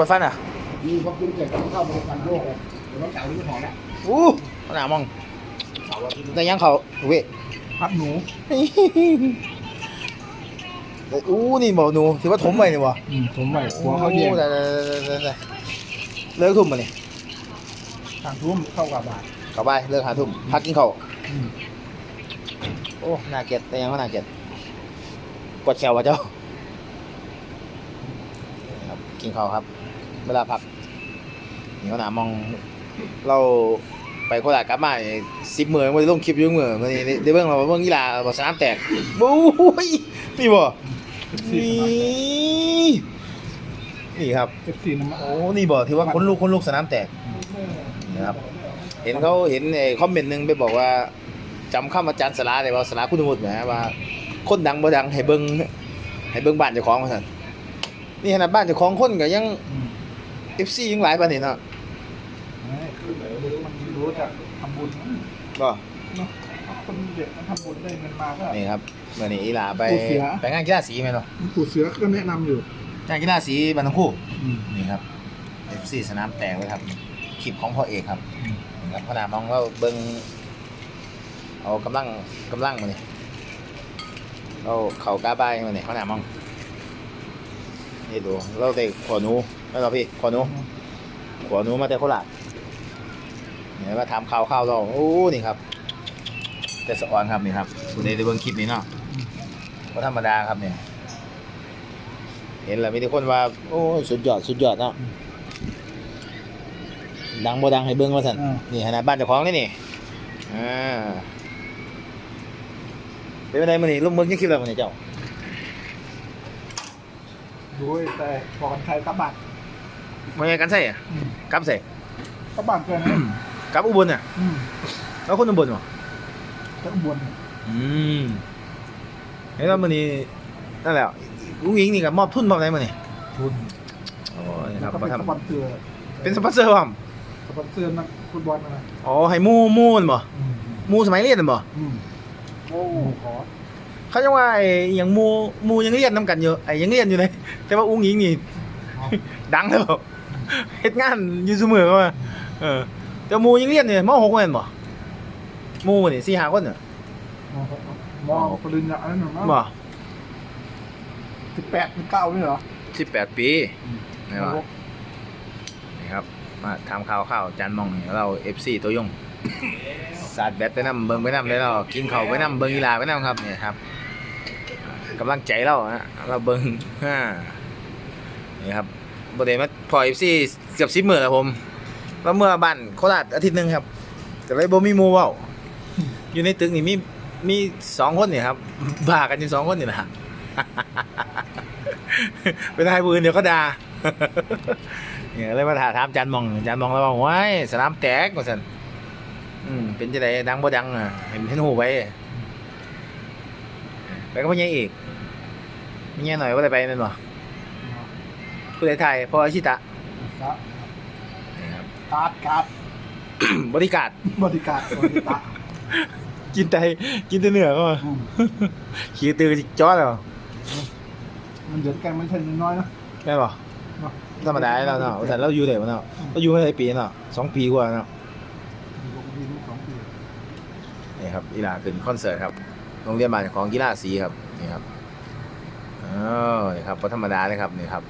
วดฟันอะมีพอกินเสร็จก็เข้าบริการโยกเลยเดี๋ยววันเสาร์นี้ก็พอแล้วอู้ขนาดมองเสาร์อาทิตย์แต่ยังเขาเว้ยพัดหนูอู้นี่บอกหนูถือว่าถมไปนี่บ่อืมผมไปหัวเขาแยงโอ้ได้ได้ได้ได้ได้เลิกทุ่มมานี่ทางทุ่มเข้ากับบาทเข้าไปเลิกหาทุ่มพักกินข้าวอืมโอ้น่าเกลียดแต่ยังก็น่าเกลียดปวดแขววะเจ้าครับกินข้าวครับ เวลาพักนี่เขาหนามองเราไปโคราชกลับมาสิบหมื่นวันลงคลิปอยุ่งมือวันนี้ได้เบิ่งเราเบิ่งกีฬาบอสนามแตกบู๊ยนี่บ่นี่นี่ครับเอฟซีน้ำมันโอ้นี่บอกที่ว่าคนลูกคนลูกสนามแตกนะครับ เห็นเขาเห็นไอ้คอมเมนต์หนึงไปบอกว่าจำคำอาจารย์สลาได้ว่าสลาคุณสมุทรแหมว่า คนดังบ่ดังให้เบิ่งให้เบิ่งบ้านเจ้าของว่าซั่นนี่ขนาดบ้านเจ้าของคนก็ยัง อืม FC ยังหลายปานนี้เนาะไม่คือมันรู้จักทำบุญก็เนาะคนเด็กมันทำบุญได้เงินมาก็ นี่ครับเมื่อนี้อีหลาไปโอ้เสีย ไปงานกีฬาสีแม่นเนาะปู่เสือก็แนะนำอยู่งานกีฬาสีบ้านทั้งคู่อืม นี่ครับ FC สนามแตกเลยครับคลิปของพ่อเอกครับอืม นี่ครับขนาดมองว่าเบิ่งเอากำลังกำลังมานี่เราเขากล้าบายมานี่ขนาดมองนี่ดูเราได้ขอหนู ไม่หรอพี่ขอหนูขอหนูมาแต่โคราชเนี่ยมาทำข่าวข่าวเราโอ้นี่ครับ แต่สะออนครับนี่ครับคุณได้ได้เบิ่งคลิปนี้เนาะก็ธรรมดาครับเนี่ย เห็นแล้วมีแต่คนว่า โอ้ยสุดยอดสุดยอดเนาะดังบ่ดังให้เบิ่งว่าซั่นอ่านี่ขนาดบ้านเจ้าของนี่นี่อ่าเป็นไงมื้อนี้ลงมือยังคลิปแล้วมื้อนี้เจ้าโดยแต่พอกันใช้กลับบ้า นบ่ยังกันใส่อะอืมกลับใส่กลับบ้านเกินนะกลับอุบลน่ะอืมแล้วคนอุบลบ่จะอุบลอืมเห็นว่ามื้อนี้นั่นแหละลุงอิงนี่ก็มอบทุนมอบอะไรมื้อนี้ทุนโอ้ยคแล้รัวบก็บ่เป็นทำสปอนเซอร์เป็นสปอนเซอร์พร้อมสปอนเซอร์นักฟุตบอลนะอ๋อให้หมู่หมู่นั่นบ่อืมหมู่สมัยเรียนนั่นบ่อืมโอ้ขอเขาจะว่าไอ้อหย่างหมูหมูยังเรียนน้ำกันอยู่ไอ้ยังเรียนอยู่เลยแต่ว่าอุ้งอิงนี่ เอาดังแล้ว เฮ็ดงานอยู่เสมอว่าเออแต่หมูยังเรียนอยู่มหกแม่นบ่หมูนี่สี่ห้าคนน่ะมองปริญญาอันนั้นหรอมั้งบ่สิบแปดสิบเก้านี่เหรอสิบแปดปีนี่ว่านี่ครับ มาทำข่าวข่าวจานมองนี่เรา FC ตัวยงสาดแบตไปนำเบิ่งไปนำแล้วเรากินข้าวไปนำเบิ่งกีฬาไปนำครับเนี่ยครับกำลังใจเราฮะเราเบิ่งฮ่านี่ครับ บ่ได้มาพอ FC เกือบ10มื้อแล้วผมแล้วเมื่อบ้านโคราชอาทิตย์หนึ่งครับก็เลยบ่มีหมูเว้าอยู่ในตึกนี่มีมีสองคนนี่ครับบ้ากันอยู่สองคนนี่นะ เป็นนายปืนเดี๋ยวก็ด่าเนี่ยเลยมาถามถามจันมองจันมองแล้วว่าว้ายสนามแตกว่าซั่นอืมเป็นจังไดดังบ่ดังอะเห็นเห็นหูไปไปก็บ่ยังอีกมีแง่หน่อยว่าได้ไปนั่นบ่ ผู้ใดไทยพออาชิตะนี่ครับ การ์ดการ์ดบริการบริการบริการกินแต่กินแต่เนื้อก็อืมขี้ตือจ้อแล้วมันเดือดกันมันใช่น้อยๆนะ แม่นบ่เนาะ ธรรมดาแล้วเนาะแต่เราอยู่ได้บ่เนาะเราอยู่มาได้ปีเนาะสองปีกว่าเนาะอยู่กับพี่ลูกสองปีนี่ครับกีฬาขึ้นคอนเสิร์ตครับโรงเรียนบ้านของกีฬาสีครับนี่ครับอ๋อนี่ครับบ่ธรรมดาเลยครับนี่ครับ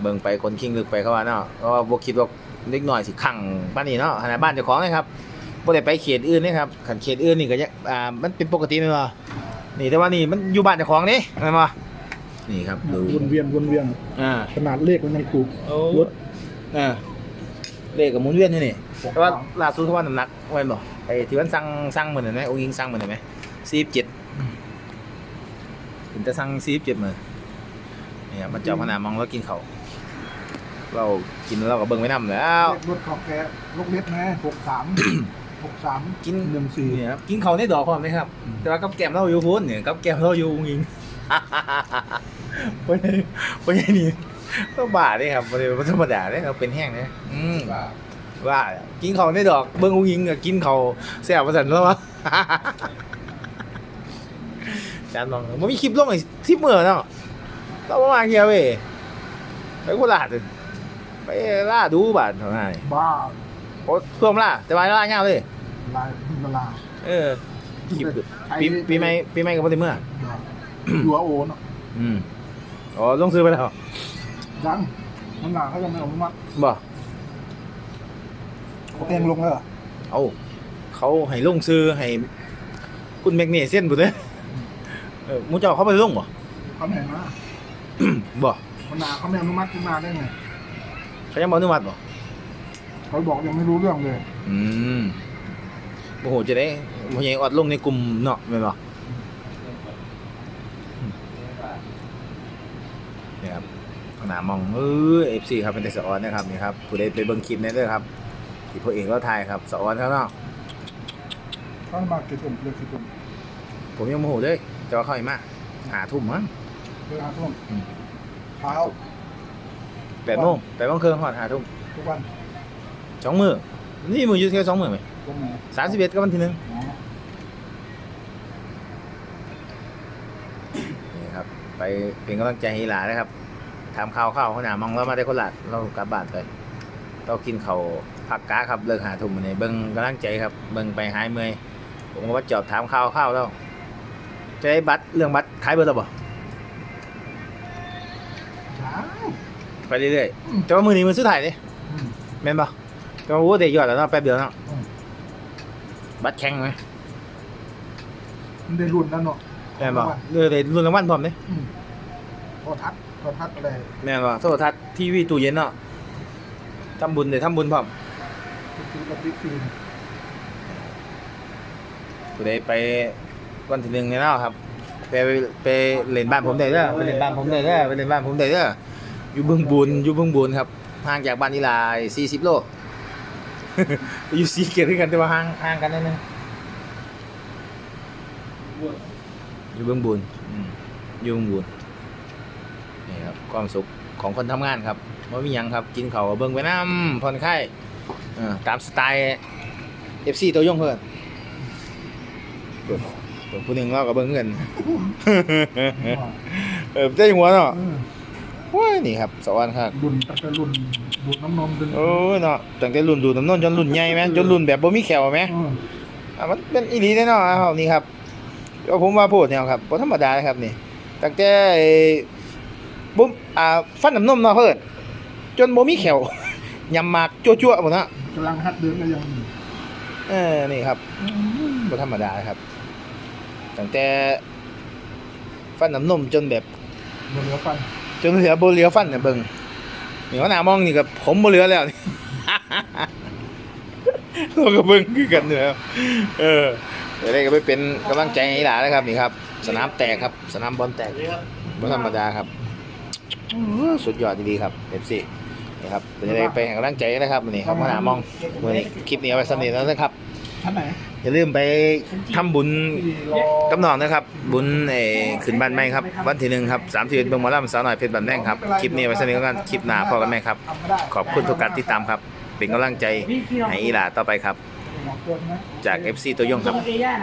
เบิ่งไปคนคิงลึกไปเขาว่าเนาะเพราะว่าบ่คิดว่าเล็กน้อยสิขังปานนี้เนาะขนาดบ้านเจ้าของเลยครับบ่ได้ไปเขตอื่นเลยครับคันเขตอื่นนี่ก็ยังอ่ามันเป็นปกติแม่นบ่นี่แต่ว่านี่มันอยู่บ้านเจ้าของนี่แม่นบ่นี่ครับดูวนเวียนวนเวียนอ่าขนาดเลขมันยังถูกโอ้รถอ่าเลขกับหมุนเวียนอยู่นี่แต่ว่าล่าสุดเขาว่าน้ำหนักแม่นบ่ไอ้ที่มันสั่งสั่งมื้อนั้นไหมองค์หญิงสั่งมื้อนั้นไหม47ถึงจะสั่ง47มื้อนี่ครับมันเจ้าพนามองแล้วกินข้าว เรากินแล้วเราก็เบิ่งไว้นำแล้วเลขรถของแกลูกเล็กนะหกสามหกสามกิน หนึ่งสี่เนี่ยครับกินเขาวในดอกความนะครับอืมแต่ว่ากับแก้มเราอยู่พุ่นเนี่ยกับแก้มเราอยู่องยิงเพราะนี่เพราะนี่ต้องบาดเลยครับบ่ได้บ่ธรรมดาเลยเราเป็นแห้งเลยอืมว่ากินเขาวในดอกเบิ่งองยิงกับกินเขาวแซ่บประสันแล้ววะจานลองมันมีคลิปลงไอ้ที่เมื่อเนาะเราประมาณเกียวเว้ยไปโคราชเลย ไปล่าดูบาดเท่าไหร่บ้าโอ้ท่วมล่าแต่ว่าล่าเงาเลยลายละลาเออคลิปปีปีใหม่ปีใหม่ก็บ่ได้เมื่ออยู่อาโอเนาะอืมอ๋อลงซื้อไปแล้วยังมันหนาเขายังไม่อนุมัติบ่เขาเองลงแล้วเหรอเอาเขาให้ลงซื้อให้คุณแมกนีเซียนบุตรเลยเออหมูเจ้าเขาไปลงบ่เขาไม่เห็นนะบ่มันหนาเขาไม่อนุมัติขึ้นมาได้ไง เขายังบ่อนุมัติบ่เขาบอกยังไม่รู้เรื่องเลย อืมโอ้โหจะได้พ่อใหญ่ออดลงในกลุ่มเนาะแม่นบ่นี่ครับขนาดมองเออ FC ครับเป็นแต่สะออนนะครับนี่ครับผู้ใดไปเบิ่งคลิปได้เด้อครับที่พ่อเอกเราถ่ายครับสะออนเขาเนาะเขามากี่ทุ่มเรียกกี่ทุ่มผมยังโมโหเลยแต่ว่าเขาอีกมาหาทุ่มมั้งเวลาทุ่มอืมเช้า แปดโมงแปดโมงครึ่งหอดหาทุ่มทุกวันสองมือนี่มืออยู่แค่สองมือไหมตรงไหนสามสิบเอ็ดก็วันที่หนึ่งอ๋อนี่ครับ ไปเป็นกำลังใจให้หลานนะครับทำข้าวข้าวขนาดมองแล้วมาได้คนละเรากลับบ้านไปเรากินเขาวผักกาครับเลิกหาทุ่มในเบิ้งกำลังใจครับเบิ้งไปหายเมื่อยผมก็ว่าจอบถามข้าวข้าวแล้วจะได้บัตรเรื่องบัตรขายเบอร์แล้วบ่เช้าไป เรื่อยๆแต่ว่ามือนี้มือสุดท้ายเลยอืม แม่นบ่ก็โอ้เด็กยอดแล้วเนาะแป๊บเดียวเนาะอืม บัตรแข็งไหมมันได้รุ่นแล้วเนาะแม่นบ่เรื่อยๆรุ่นรางวัลพร้อมเด้อืมโทรทัศน์โทรทัศน์อะไรแม่นบ่โทรทัศน์ทีวีตู้เย็นเนาะทำบุญเด้ทำบุญพร้อมซื้อกับติ๊กฟิล์มผู้ใดไปวันที่หนึ่งนี่เนาะครับไปไปไปเล่นบ้านผมได้เด้อไปเล่นบ้านผมได้เด้อไปเล่นบ้านผมได้เด้อ อยู่บึงบุญอยู่บึงบุญครับห่างจากบ้านนี่ลาย40โลอยู่สีเกียรติกันแต่ว่าห่างห่างกันนิดนึงอยู่บึงบุญอืมอยู่บึงบุญนี่ครับความสุขของคนทำงานครับว่ามียังครับกินข้าวเบิ่งไปน้ำผ่อนคลายตามสไตล์ FC ตัวยงเพิ่นผู้หนึ่งเราก็เบิ่งเงินเออใจหัวเนาะ เออโอ้ยนี่ครับสวรรค์ครับรุ่นตั้งแต่รุ่นดูดน้ำนมจนโอ้ยเนาะตั้งแต่รุ่นดูดน้ำนนจนรุ่นใหญ่แม่จนรุ่นแบบบ่มีแขวแม่เอออะมันเป็นอีหลีแน่เนาะครับนี่ครับก็ผมว่าโพดแนวครับบ่ธรรมดาเลยครับนี่ตั้งแต่ไอ้บ่อ่าฟันน้ำนมเนาะเพิ่นจนบ่มีแขวยำหมากจั่วๆหมดเนาะกำลังฮัดเดินก็ยังเออนี่ครับบ่ธรรมดาครับตั้งแต่ฟันน้ำนมจนแบบ บนเหลือฟัน จนเหลือบ่เหลือฟันเนี่ยเบิ่งนี่ว่าหน้ามองนี่ก็ผมบ่เหลือแล้วนี่เราก็เบิ่งคือกันเนี่ยครับเออเดี๋ยวได้ก็ไปเป็นกำลังใจให้หลานนะครับนี่ครับ สนามแตกครับ สนามบอลแตกบ่ธรรมดาครับอื้อสุดยอดดีๆครับ FC นี่ครับเดี๋ยวจะได้ไปให้กำลังใจนะครับนี่ครับว่าหน้ามองมื้อนี้คลิปนี้เอาไว้สำเร็จแล้วนะครับชั้นไหน อย่าลืมไปทำบุญที่รอกับน้องนะครับ บุญเออขึ้นบ้านใหม่ครับ วันที่หนึ่งครับสามสิบเอ็ดเบิ่งหมอลำสาวหน่อยเพชรบันแดงครับ คลิปนี้ไว้สนิทกันคลิปหน้าพอกันไหมครับทำไม่ได้ขอบคุณทุกการติดตามครับ เป็นกำลังใจให้อีหลาต่อไปครับหมอเกินนะจาก FC ตัวยงครับระยะ